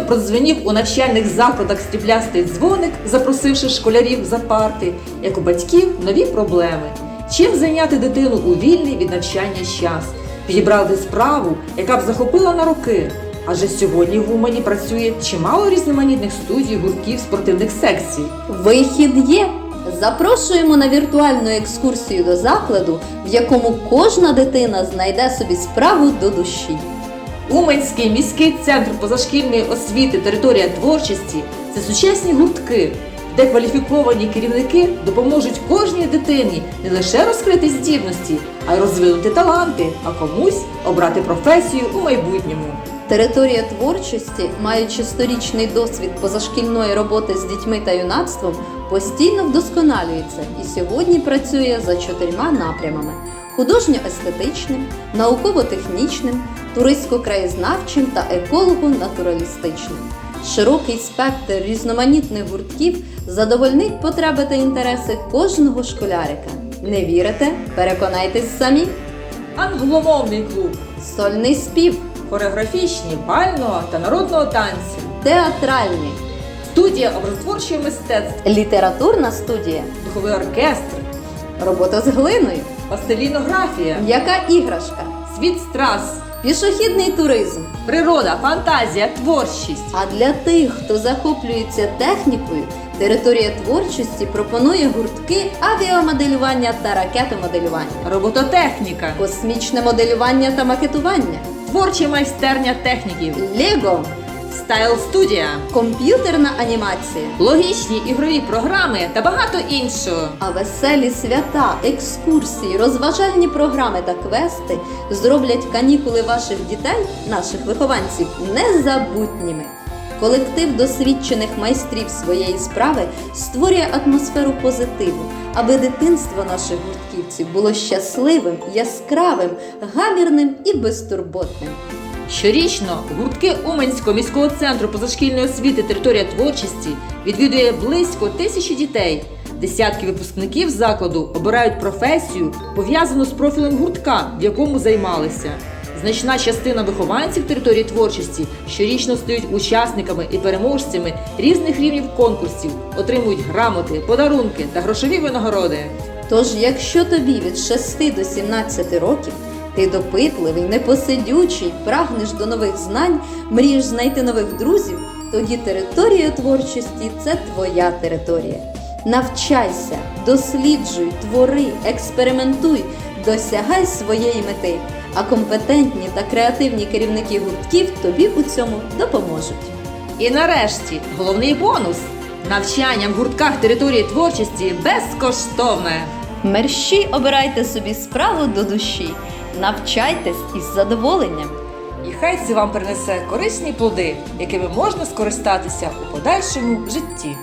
продзвенів у навчальних закладах стріблястий дзвоник, запросивши школярів за парти, як у батьків нові проблеми. Чим зайняти дитину у вільний від навчання час? Підібрати справу, яка б захопила на роки. Адже сьогодні в Умані працює чимало різноманітних студій, гуртків, спортивних секцій. Вихід є. Запрошуємо на віртуальну екскурсію до закладу, в якому кожна дитина знайде собі справу до душі. Уманський міський центр позашкільної освіти територія творчості це сучасні гуртки, де кваліфіковані керівники допоможуть кожній дитині не лише розкрити здібності, а й розвинути таланти, а комусь обрати професію у майбутньому. Територія творчості, маючи сторічний досвід позашкільної роботи з дітьми та юнацтвом, постійно вдосконалюється і сьогодні працює за чотирма напрямами: художньо-естетичним, науково-технічним, туристсько-краєзнавчим та еколого-натуралістичним. Широкий спектр різноманітних гуртків задовольнить потреби та інтереси кожного школярика. Не вірите? Переконайтесь самі. Англомовний клуб, Сольний спів, хореографічні, бального та народного танцю, театральний, студія образотворчого мистецтва, літературна студія, духовий оркестр, робота з глиною, пастелінографія, м'яка іграшка, світ страс, пішохідний туризм. природа, фантазія, творчість. А для тих, хто захоплюється технікою, територія творчості пропонує гуртки авіамоделювання та ракетомоделювання, Робототехніка, космічне моделювання та макетування, творча майстерня техніків, Лего, стайл студія, комп'ютерна анімація. логічні ігрові програми та багато іншого. А веселі свята, екскурсії, розважальні програми та квести зроблять канікули ваших дітей, наших вихованців, незабутніми. Колектив досвідчених майстрів своєї справи створює атмосферу позитиву, аби дитинство наших гуртківців було щасливим, яскравим, гамірним і безтурботним. Щорічно гуртки Уманського міського центру позашкільної освіти територія творчості відвідує близько тисячі дітей. Десятки випускників закладу обирають професію, пов'язану з профілем гуртка, в якому займалися. Значна частина вихованців території творчості щорічно стають учасниками і переможцями різних рівнів конкурсів, отримують грамоти, подарунки та грошові винагороди. Тож, якщо тобі від 6 до 17 років ти допитливий, непосидючий, прагнеш до нових знань, мрієш знайти нових друзів, тоді територія творчості це твоя територія. Навчайся, досліджуй, твори, експериментуй, досягай своєї мети, а компетентні та креативні керівники гуртків тобі у цьому допоможуть. І нарешті головний бонус навчання в гуртках території творчості безкоштовне. Мерщій обирайте собі справу до душі, навчайтесь із задоволенням. І хай це вам принесе корисні плоди, якими можна скористатися у подальшому житті.